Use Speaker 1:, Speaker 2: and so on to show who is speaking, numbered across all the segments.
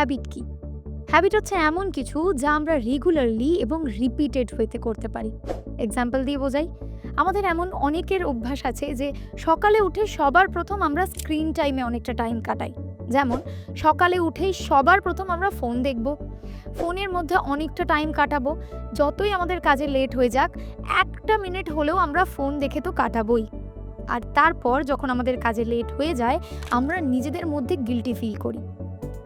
Speaker 1: Habit কি? Habit হচ্ছে এমন কিছু যা আমরা রেগুলারলি এবং রিপিটেড হইতে করতে পারি। এক্সাম্পল দিয়ে বোঝাই, আমাদের এমন অনেকের অভ্যাস আছে যে সকালে উঠে সবার প্রথম আমরা স্ক্রিন টাইমে অনেকটা টাইম কাটাই। যেমন, সকালে উঠেই সবার প্রথম আমরা ফোন দেখব। ফোনের মধ্যে অনেকটা টাইম কাটাবো। যতই আমাদের কাজে লেট হয়ে যাক, একটা মিনিট হলেও আমরা ফোন দেখে তো কাটাবোই। আর তারপর যখন আমাদের কাজে লেট হয়ে যায়, আমরা নিজেদের মধ্যে গিলটি ফিল করি।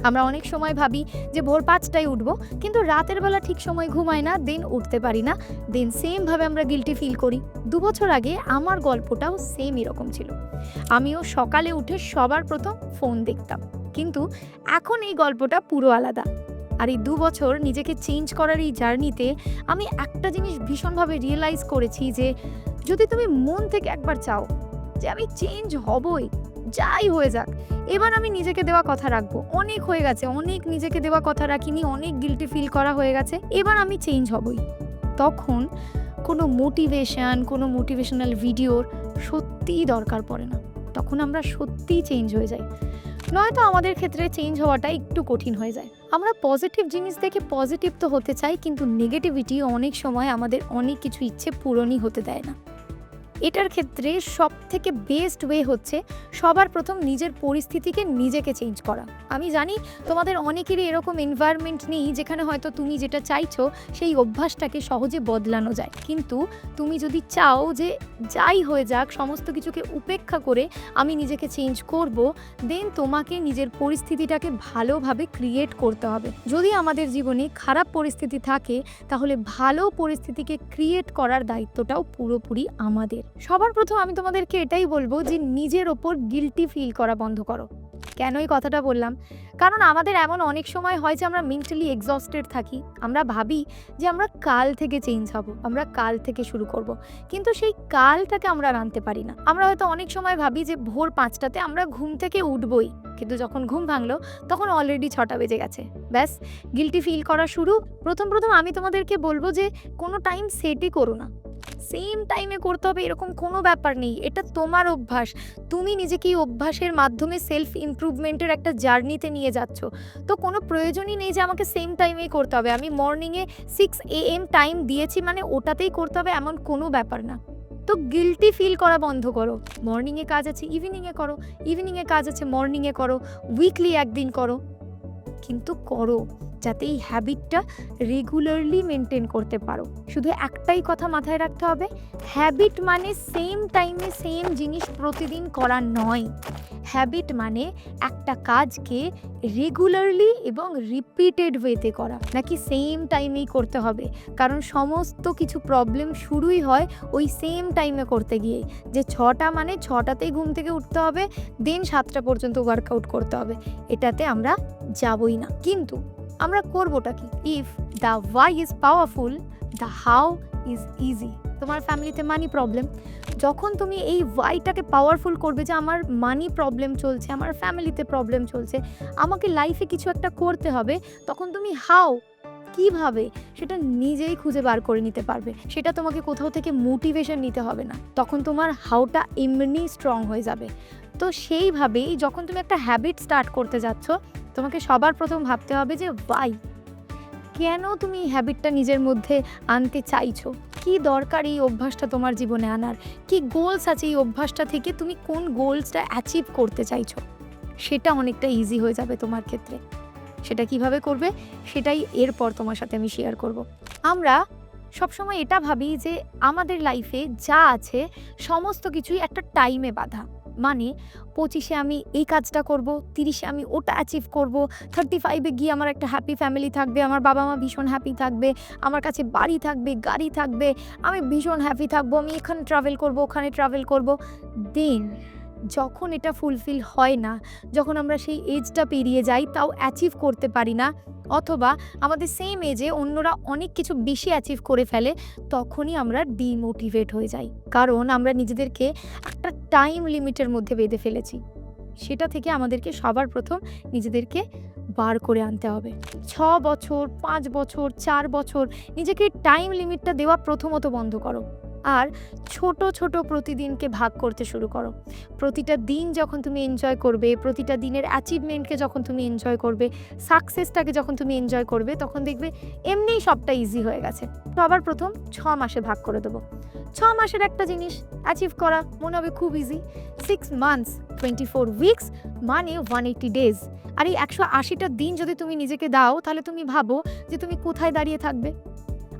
Speaker 1: আমরা অনেক সময় ভাবি যে ভোর পাঁচটায় উঠবো, কিন্তু রাতের বেলা ঠিক সময় ঘুমাই না, দেন উঠতে পারি না, দেন সেমভাবে আমরা গিলটি ফিল করি। দু বছর আগে আমার গল্পটাও সেম এরকম ছিল। আমিও সকালে উঠে সবার প্রথম ফোন দেখতাম, কিন্তু এখন এই গল্পটা পুরো আলাদা। আর এই দু বছর নিজেকে চেঞ্জ করার এই জার্নিতে আমি একটা জিনিস ভীষণভাবে রিয়েলাইজ করেছি যে, যদি তুমি মন থেকে একবার চাও যে আমি চেঞ্জ হবই যাই হয়ে যাক। এবার আমি নিজেকে দেওয়া কথা রাখব। অনেক হয়ে গেছে, অনেক নিজেকে দেওয়া কথা রাখিনি, অনেক গিলটি ফিল করা হয়ে গেছে। এবার আমি চেঞ্জ হবই। তখন কোনো মোটিভেশান কোনো মোটিভেশনাল ভিডিওর সত্যিই দরকার পড়ে না। তখন আমরা সত্যিই চেঞ্জ হয়ে যাই। নয়তো আমাদের ক্ষেত্রে চেঞ্জ হওয়াটা একটু কঠিন হয়ে যায়। আমরা পজিটিভ জিনিস দেখে পজিটিভ তো হতে চাই, কিন্তু নেগেটিভিটি অনেক সময় আমাদের অনেক কিছু ইচ্ছে পূরণই হতে দেয় না। এটার ক্ষেত্রে সব থেকে বেস্ট ওয়ে হচ্ছে সবার প্রথম নিজের পরিস্থিতিকে নিজেকে চেঞ্জ করা। আমি জানি তোমাদের অনেকেরই এরকম এনভায়রনমেন্ট নেই যেখানে হয়তো তুমি যেটা চাইছো সেই অভ্যাসটাকে সহজে বদলানো যায়। কিন্তু তুমি যদি চাও যে যাই হয়ে যাক, সমস্ত কিছুকে উপেক্ষা করে আমি নিজেকে চেঞ্জ করব দেন তোমাকে নিজের পরিস্থিতিটাকে ভালোভাবে ক্রিয়েট করতে হবে। যদি আমাদের জীবনে খারাপ পরিস্থিতি থাকে, তাহলে ভালো পরিস্থিতিকে ক্রিয়েট করার দায়িত্বটাও পুরোপুরি আমাদের। সবার প্রথম আমি তোমাদেরকে এটাই বলব যে নিজের ওপর গিলটি ফিল করা বন্ধ করো। কেন এই কথাটা বললাম? কারণ আমাদের এমন অনেক সময় হয় যে আমরা মেন্টালি এক্সস্টেড থাকি। আমরা ভাবি যে আমরা কাল থেকে চেঞ্জ হব, আমরা কাল থেকে শুরু করব। কিন্তু সেই কালটাকে আমরা আনতে পারি না। আমরা হয়তো অনেক সময় ভাবি যে ভোর পাঁচটাতে আমরা ঘুম থেকে উঠবই। কিন্তু যখন ঘুম ভাঙলো, তখন অলরেডি ছটা বেজে গেছে। ব্যাস গিলটি ফিল করা শুরু। প্রথম প্রথম আমি তোমাদেরকে বলব যে কোনো টাইম সেটই করো না। সেম টাইমে করতে হবে, এরকম কোনো ব্যাপার নেই। এটা তোমার অভ্যাস। তুমি নিজেকে এই অভ্যাসের মাধ্যমে সেলফ ইমপ্রুভমেন্টের একটা জার্নিতে নিয়ে যাচ্ছ। তো কোনো প্রয়োজনই নেই যে আমাকে সেম টাইমেই করতে হবে। আমি মর্নিংয়ে সিক্স এ এম টাইম দিয়েছি মানে ওটাতেই করতে হবে, এমন কোনো ব্যাপার না। তো গিলটি ফিল করা বন্ধ করো। মর্নিংয়ে কাজ আছে ইভিনিংয়ে করো ইভিনিংয়ে কাজ আছে মর্নিংয়ে করো উইকলি একদিন করো। কিন্তু করো, যাতে এই হ্যাবিটটা রেগুলারলি মেনটেন করতে পারো। শুধু একটাই কথা মাথায় রাখতে হবে হ্যাবিট মানে সেম টাইমে সেম জিনিস প্রতিদিন করা নয়। হ্যাবিট মানে একটা কাজকে রেগুলারলি এবং রিপিটেড ওয়েতে করা। নাকি সেম টাইমেই করতে হবে। কারণ সমস্ত কিছু প্রবলেম শুরুই হয় ওই সেম টাইমে করতে গিয়ে। যে ছটা মানে ছটাতেই ঘুম থেকে উঠতে হবে দিন সাতটা পর্যন্ত ওয়ার্কআউট করতে হবে। এটাতে আমরা যাবই না। কিন্তু আমরা করবোটা কি? If the why is powerful the how is easy তোমার ফ্যামিলিতে মানি প্রবলেম যখন তুমি এই ওয়াইটাকে পাওয়ারফুল করবে যে আমার মানি প্রবলেম চলছে, আমার ফ্যামিলিতে প্রবলেম চলছে, আমাকে লাইফে কিছু একটা করতে হবে, তখন তুমি হাও কীভাবে সেটা নিজেই খুঁজে বার করে নিতে পারবে। সেটা তোমাকে কোথাও থেকে মোটিভেশন নিতে হবে না। তখন তোমার হাউটা এমনি স্ট্রং হয়ে যাবে। তো সেইভাবেই যখন তুমি একটা হ্যাবিট স্টার্ট করতে যাচ্ছ, তোমাকে সবার প্রথম ভাবতে হবে যে ওয়াই কেন তুমি এই হ্যাবিটটা নিজের মধ্যে আনতে চাইছো? কি দরকার এই অভ্যাসটা তোমার জীবনে আনার? কি গোলস আছে এই অভ্যাসটা থেকে তুমি কোন গোলসটা অ্যাচিভ করতে চাইছো? সেটা অনেকটা ইজি হয়ে যাবে তোমার ক্ষেত্রে। সেটা কীভাবে করবে? সেটাই এরপর তোমার সাথে আমি শেয়ার করব। আমরা সবসময় এটা ভাবি যে আমাদের লাইফে যা আছে সমস্ত কিছুই একটা টাইমে বাধা। মানে পঁচিশে আমি এই কাজটা করব, তিরিশে আমি ওটা অ্যাচিভ করব থার্টি ফাইভে গিয়ে আমার একটা হ্যাপি ফ্যামিলি থাকবে, আমার বাবা মা ভীষণ হ্যাপি থাকবে, আমার কাছে বাড়ি থাকবে, গাড়ি থাকবে, আমি ভীষণ হ্যাপি থাকব, আমি এখানে ট্রাভেল করব, ওখানে ট্রাভেল করব। দেন যখন এটা ফুলফিল হয় না, যখন আমরা সেই এজটা পেরিয়ে যাই, তাও অ্যাচিভ করতে পারি না, অথবা আমাদের সেম এজে অন্যরা অনেক কিছু বেশি অ্যাচিভ করে ফেলে, তখনই আমরা ডিমোটিভেট হয়ে যাই। কারণ আমরা নিজেদেরকে একটা টাইম লিমিটের মধ্যে বেঁধে ফেলেছি। সেটা থেকে আমাদেরকে সবার প্রথম নিজেদেরকে বার করে আনতে হবে। ছ বছর, পাঁচ বছর, চার বছর, নিজেকে টাইম লিমিটটা দেওয়া প্রথমত বন্ধ করো। আর ছোট ছোট প্রতিদিনকে ভাগ করতে শুরু করো। প্রতিটা দিন যখন তুমি এনজয় করবে, প্রতিটা দিনের অ্যাচিভমেন্টকে যখন তুমি এনজয় করবে সাকসেসটাকে যখন তুমি এনজয় করবে, তখন দেখবে এমনিই সবটা ইজি হয়ে গেছে। সবার প্রথম ছ মাসে ভাগ করে দেবো। ছ মাসের একটা জিনিস অ্যাচিভ করা মনে হবে খুব easy six months twenty four weeks মানে ওয়ান এইটি ডেজ আর এই একশো আশিটা দিন যদি তুমি নিজেকে দাও, তাহলে তুমি ভাবো যে তুমি কোথায় দাঁড়িয়ে থাকবে।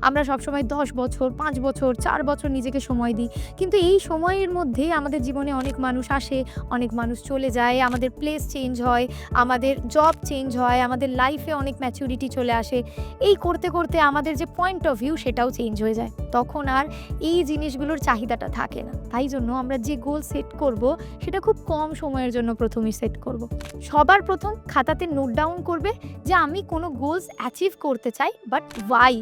Speaker 1: আমরা সবসময় দশ বছর, পাঁচ বছর, চার বছর নিজেকে সময় দিই। কিন্তু এই সময়ের মধ্যে আমাদের জীবনে অনেক মানুষ আসে, অনেক মানুষ চলে যায়, আমাদের প্লেস চেঞ্জ হয়, আমাদের জব চেঞ্জ হয়, আমাদের লাইফে অনেক ম্যাচুরিটি চলে আসে। এই করতে করতে আমাদের যে পয়েন্ট অফ ভিউ সেটাও চেঞ্জ হয়ে যায়। তখন আর এই জিনিসগুলোর চাহিদাটা থাকে না। তাই জন্য আমরা যে গোল সেট করব, সেটা খুব কম সময়ের জন্য প্রথমে সেট করব। সবার প্রথম খাতাতে নোট ডাউন করবে যে আমি কোনো গোলস অ্যাচিভ করতে চাই বাট ওয়াই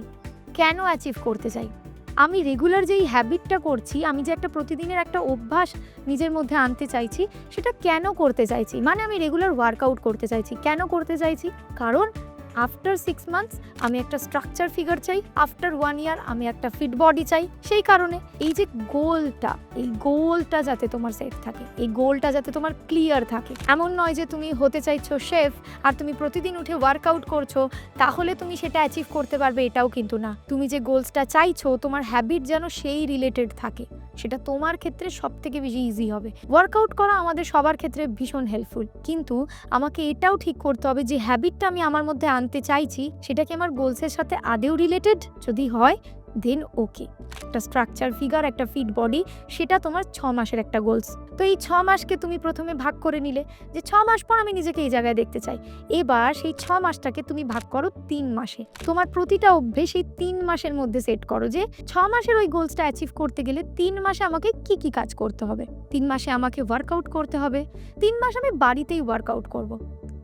Speaker 1: কেন অ্যাচিভ করতে চাই? আমি রেগুলার যেই হ্যাবিটটা করছি, আমি যে একটা প্রতিদিনের একটা অভ্যাস নিজের মধ্যে আনতে চাইছি, সেটা কেন করতে চাইছি? মানে আমি রেগুলার ওয়ার্কআউট করতে চাইছি। কেন করতে চাইছি? কারণ আফটার সিক্স মান্থস আমি একটা স্ট্রাকচার ফিগার চাই। আফটার ওয়ান ইয়ার আমি একটা ফিট বডি চাই। সেই কারণে এই যে গোলটা এই গোলটা যাতে তোমার সেট থাকে, এই গোলটা যাতে তোমার ক্লিয়ার থাকে। এমন নয় যে তুমি হতে চাইছো শেফ আর তুমি প্রতিদিন উঠে ওয়ার্কআউট করছ, তাহলে তুমি সেটা অ্যাচিভ করতে পারবে এটাও কিন্তু না। তুমি যে গোলসটা চাইছো, তোমার হ্যাবিট যেন সেই রিলেটেড থাকে। সেটা তোমার ক্ষেত্রে সব থেকে বেশি ইজি হবে। ওয়ার্কআউট করা আমাদের সবার ক্ষেত্রে ভীষণ হেল্পফুল কিন্তু আমাকে এটাও ঠিক করতে হবে যে হ্যাবিটটা আমি আমার মধ্যে আনতে চাইছি, সেটা কি আমার গোলসের সাথে আদেও রিলেটেড যদি হয় দেন ওকে একটা স্ট্রাকচার ফিগার একটা ফিট বডি সেটা তোমার ছ মাসের একটা গোলস তো এই ছ মাসকে তুমি প্রথমে ভাগ করে নিলে। যে ছ মাস পর আমি নিজেকে এই জায়গায় দেখতে চাই। এবার সেই ছ মাসটাকে তুমি ভাগ করো তিন মাসে। তোমার প্রতিটা অভ্যেস এই তিন মাসের মধ্যে সেট করো যে ছ মাসের ওই গোলসটা অ্যাচিভ করতে গেলে তিন মাসে আমাকে কি কি কাজ করতে হবে? তিন মাসে আমাকে ওয়ার্কআউট করতে হবে। তিন মাস আমি বাড়িতেই ওয়ার্কআউট করব।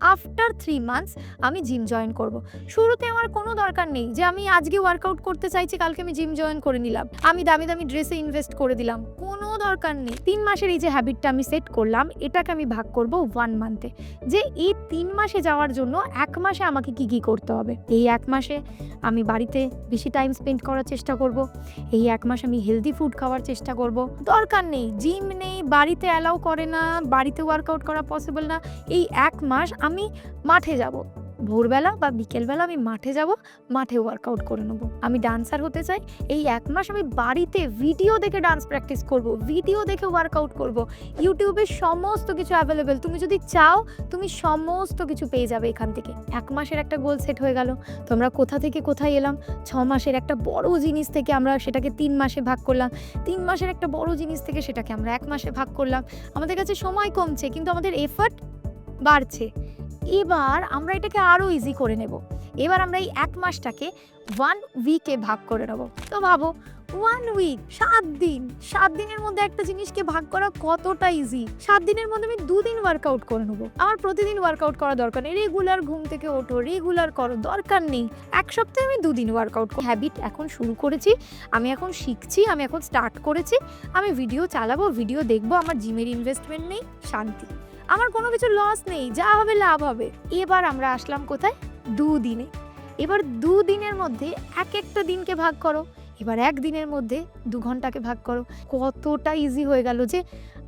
Speaker 1: আফটার থ্রি মান্থস আমি জিম জয়েন করব। শুরুতে আমার কোনো দরকার নেই যে আমি আজকে ওয়ার্কআউট করতে চাইছি, কালকে আমি জিম জয়েন করে নিলাম। আমি দামি দামি ড্রেসে ইনভেস্ট করে দিলাম। কোনো দরকার নেই। তিন মাসের এই যে হ্যাবিটটা আমি সেট করলাম, এটাকে আমি ভাগ করব ওয়ান মান্থে যে এই তিন মাসে যাওয়ার জন্য এক মাসে আমাকে কি কি করতে হবে? এই এক মাসে আমি বাড়িতে বেশি টাইম স্পেন্ড করার চেষ্টা করব। এই এক মাস আমি হেলদি ফুড খাওয়ার চেষ্টা করব। দরকার নেই। জিম নেই, বাড়িতে অ্যালাউ করে না, বাড়িতে ওয়ার্কআউট করা পসিবল না। এই এক মাস আমি মাঠে যাব। ভোরবেলা বা বিকেলবেলা আমি মাঠে যাব, মাঠে ওয়ার্কআউট করে নেব। আমি ডান্সার হতে চাই, এই এক মাস আমি বাড়িতে ভিডিও দেখে ডান্স প্র্যাকটিস করব ভিডিও দেখে ওয়ার্কআউট করব। ইউটিউবে সমস্ত কিছু অ্যাভেলেবেল তুমি যদি চাও, তুমি সমস্ত কিছু পেয়ে যাবে এখান থেকে। এক মাসের একটা গোল সেট হয়ে গেল। তো আমরা কোথা থেকে কোথায় এলাম? ছ মাসের একটা বড় জিনিস থেকে আমরা সেটাকে তিন মাসে ভাগ করলাম। তিন মাসের একটা বড় জিনিস থেকে সেটাকে আমরা এক মাসে ভাগ করলাম। আমাদের কাছে সময় কমছে, কিন্তু আমাদের এফার্ট বাড়ছে। এবার আমরা এটাকে আরও ইজি করে নেব। এবার আমরা এই এক মাসটাকে ওয়ান উইকে ভাগ করে নেব। তো ভাবো ওয়ান উইক সাত দিন, সাত দিনের মধ্যে একটা জিনিসকে ভাগ করা কতটা ইজি সাত দিনের মধ্যে আমি দুদিন ওয়ার্কআউট করে নেব। আমার প্রতিদিন ওয়ার্কআউট করা দরকার নেই। রেগুলার ঘুম থেকে ওঠো রেগুলার করো, দরকার নেই। এক সপ্তাহে আমি দুদিন ওয়ার্কআউট হ্যাবিট এখন শুরু করেছি, আমি এখন শিখছি, আমি এখন স্টার্ট করেছি, আমি ভিডিও চালাবো ভিডিও দেখব, আমার জিমের ইনভেস্টমেন্ট নেই, শান্তি। আমার কোনো কিছু লস নেই, যা হবে লাভ হবে। এবার আমরা আসলাম কোথায়? দুদিনে। এবার দুদিনের মধ্যে এক একটা দিনকে ভাগ করো। এবার একদিনের মধ্যে দু ঘন্টাকে ভাগ করো। কতটা ইজি হয়ে গেল যে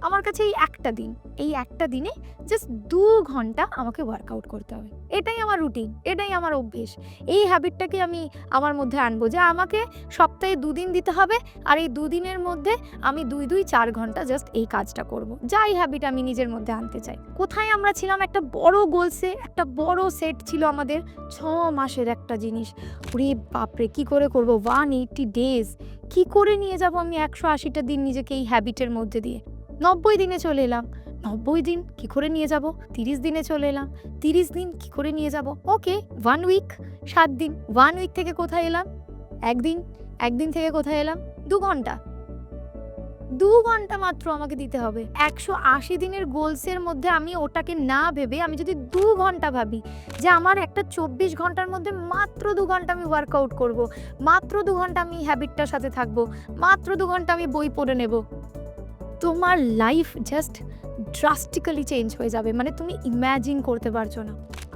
Speaker 1: আমার কাছে এই একটা দিন, এই একটা দিনে জাস্ট দু ঘণ্টা আমাকে ওয়ার্কআউট করতে হবে। এটাই আমার রুটিন এটাই আমার অভ্যেস। এই হ্যাবিটটাকে আমি আমার মধ্যে আনব যে আমাকে সপ্তাহে দুদিন দিতে হবে আর এই দুদিনের মধ্যে আমি দুই দুই, চার ঘণ্টা জাস্ট এই কাজটা করব। যাই হ্যাবিট আমি নিজের মধ্যে আনতে চাই। কোথায় আমরা ছিলাম? একটা বড় গোলসে একটা বড় সেট ছিল আমাদের ছ মাসের একটা জিনিস। ওরে বাপরে, কি করে করব? ওয়ান এইটটি ডেজ কি করে নিয়ে যাব আমি একশো আশিটা দিন নিজেকে এই হ্যাবিটের মধ্যে দিয়ে? নব্বই দিনে চলে এলাম। নব্বই দিন কি করে নিয়ে যাব? তিরিশ দিনে চলে এলাম। তিরিশ দিন কি করে নিয়ে যাব? ওকে ওয়ান উইক সাত দিন। ওয়ান উইক থেকে কোথায় এলাম? একদিন একদিন থেকে কোথায় এলাম? দু ঘণ্টা। দু ঘণ্টা মাত্র আমাকে দিতে হবে। একশো আশি দিনের গোলসের মধ্যে আমি ওটাকে না ভেবে আমি যদি দু ঘণ্টা ভাবি যে আমার একটা চব্বিশ ঘণ্টার মধ্যে মাত্র দু ঘণ্টা আমি ওয়ার্কআউট করব, মাত্র দু ঘণ্টা আমি হ্যাবিটটার সাথে থাকব, মাত্র দু ঘণ্টা আমি বই পড়ে নেব তোমার লাইফ জাস্ট ড্রাস্টিক্যালি চেঞ্জ হয়ে যাবে। মানে তুমি ইম্যাজিন করতে পারছ না।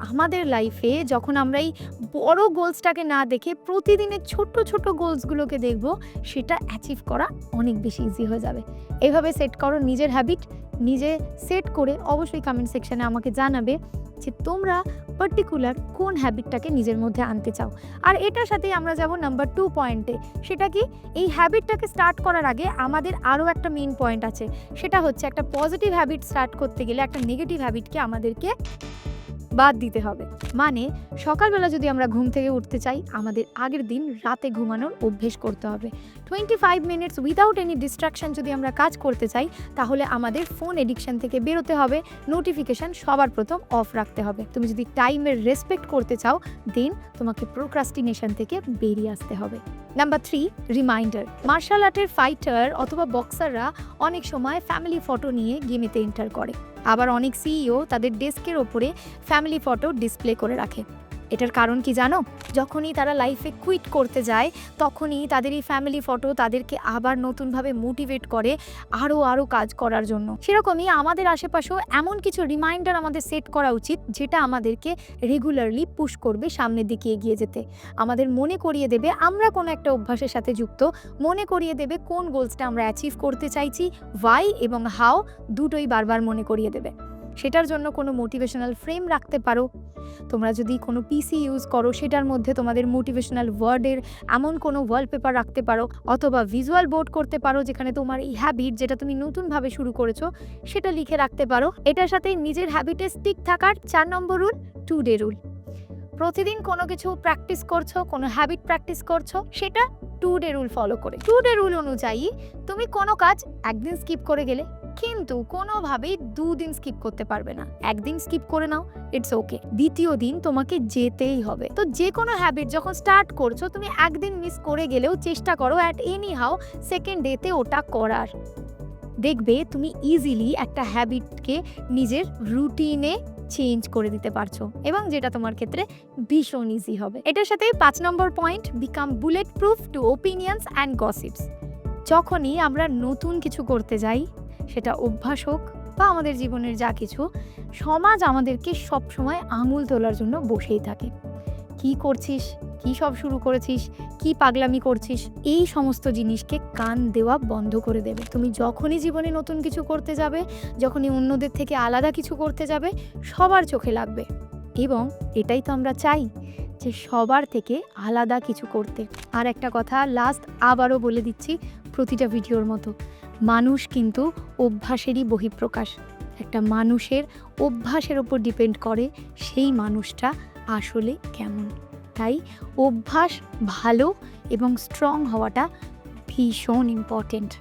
Speaker 1: আমাদের লাইফে যখন আমরা এই বড় গোলসটাকে না দেখে প্রতিদিনের ছোট ছোট গোলসগুলোকে দেখব, সেটা অ্যাচিভ করা অনেক বেশি ইজি হয়ে যাবে। এভাবে সেট করো নিজের হ্যাবিট নিজে সেট করে অবশ্যই কমেন্ট সেকশানে আমাকে জানাবে যে তোমরা পার্টিকুলার কোন হ্যাবিটটাকে নিজের মধ্যে আনতে চাও। আর এটার সাথেই আমরা যাব নাম্বার টু পয়েন্টে সেটা কি? এই হ্যাবিটটাকে স্টার্ট করার আগে আমাদের আরও একটা মেইন পয়েন্ট আছে। সেটা হচ্ছে একটা পজিটিভ হ্যাবিট স্টার্ট করতে গেলে একটা নেগেটিভ হ্যাবিটকে আমাদেরকে বাদ দিতে হবে। মানে সকালবেলা যদি আমরা ঘুম থেকে উঠতে চাই, আমাদের আগের দিন রাতে ঘুমানোর অভ্যেস করতে হবে। Twenty five minutes without any distraction যদি আমরা কাজ করতে চাই, তাহলে আমাদের ফোন এডিকশন থেকে বেরোতে হবে নোটিফিকেশন সবার প্রথম অফ রাখতে হবে। তুমি যদি টাইমের রেসপেক্ট করতে চাও দেন তোমাকে প্রোক্রাস্টিনেশন থেকে বেরিয়ে আসতে হবে। নাম্বার থ্রি রিমাইন্ডার মার্শাল আর্টের ফাইটার অথবা বক্সাররা অনেক সময় ফ্যামিলি ফটো নিয়ে গেমেতে এন্টার করে। আবার অনেক সিইও তাদের ডেস্কের ওপরে ফ্যামিলি ফটো ডিসপ্লে করে রাখে। এটার কারণ কি জানো? যখনই তারা লাইফে কুইট করতে যায়, তখনই তাদের এই ফ্যামিলি ফটো তাদেরকে আবার নতুনভাবে মোটিভেট করে আরও আরও কাজ করার জন্য। সেরকমই আমাদের আশেপাশেও এমন কিছু রিমাইন্ডার আমাদের সেট করা উচিত, যেটা আমাদেরকে রেগুলারলি পুশ করবে সামনের দিকে এগিয়ে যেতে। আমাদের মনে করিয়ে দেবে আমরা কোনো একটা অভ্যাসের সাথে যুক্ত, মনে করিয়ে দেবে কোন গোলসটা আমরা অ্যাচিভ করতে চাইছি ওয়াই এবং হাও দুটোই বারবার মনে করিয়ে দেবে। সেটার জন্য কোনো মোটিভেশনাল ফ্রেম রাখতে পারো। তোমরা যদি কোনো পিসি ইউজ করো, সেটার মধ্যে তোমাদের মোটিভেশনাল ওয়ার্ডের এমন কোনো ওয়ালপেপার রাখতে পারো, অথবা ভিজুয়াল বোর্ড করতে পারো, যেখানে তোমার এই হ্যাবিট যেটা তুমি নতুনভাবে শুরু করেছ, সেটা লিখে রাখতে পারো। এটার সাথে নিজের হ্যাবিটে স্টিক থাকার চার নম্বর রুল টু ডে রুল প্রতিদিন কোনো কিছু প্র্যাকটিস করছ, কোনো হ্যাবিট প্র্যাকটিস করছ, সেটা টু ডে রুল ফলো করে। টু ডে রুল অনুযায়ী তুমি কোনো কাজ একদিন স্কিপ করে গেলে কিন্তু কোনোভাবেই দুদিন স্কিপ করতে পারবে না। একদিন স্কিপ করে নাও ইটস ওকে দ্বিতীয় দিন তোমাকে যেতেই হবে। তো যে কোনো হ্যাবিট যখন স্টার্ট করছ, তুমি একদিন মিস করে গেলেও চেষ্টা করো অ্যাট এনি হাও সেকেন্ড ডেতে ওটা করার। দেখবে তুমি ইজিলি একটা হ্যাবিটকে নিজের রুটিনে চেঞ্জ করে দিতে পারছ এবং যেটা তোমার ক্ষেত্রে ভীষণ ইজি হবে। এটার সাথে পাঁচ নম্বর point become bullet proof to opinions and gossips যখনই আমরা নতুন কিছু করতে যাই, সেটা অভ্যাস হোক বা আমাদের জীবনের যা কিছু, সমাজ আমাদেরকে সবসময় আঙুল তোলার জন্য বসেই থাকে। কি করছিস? কি সব শুরু করেছিস? কি পাগলামি করছিস? এই সমস্ত জিনিসকে কান দেওয়া বন্ধ করে দেবে। তুমি যখনই জীবনে নতুন কিছু করতে যাবে, যখনই অন্যদের থেকে আলাদা কিছু করতে যাবে, সবার চোখে লাগবে। এবং এটাই তো আমরা চাই, যে সবার থেকে আলাদা কিছু করতে। আর একটা কথা লাস্ট আবারও বলে দিচ্ছি প্রতিটা ভিডিওর মতো। মানুষ কিন্তু অভ্যাসেরই বহিঃপ্রকাশ। একটা মানুষের অভ্যাসের ওপর ডিপেন্ড করে সেই মানুষটা আসলে কেমন। তাই অভ্যাস ভালো এবং স্ট্রং হওয়াটা ভীষণ ইম্পর্টেন্ট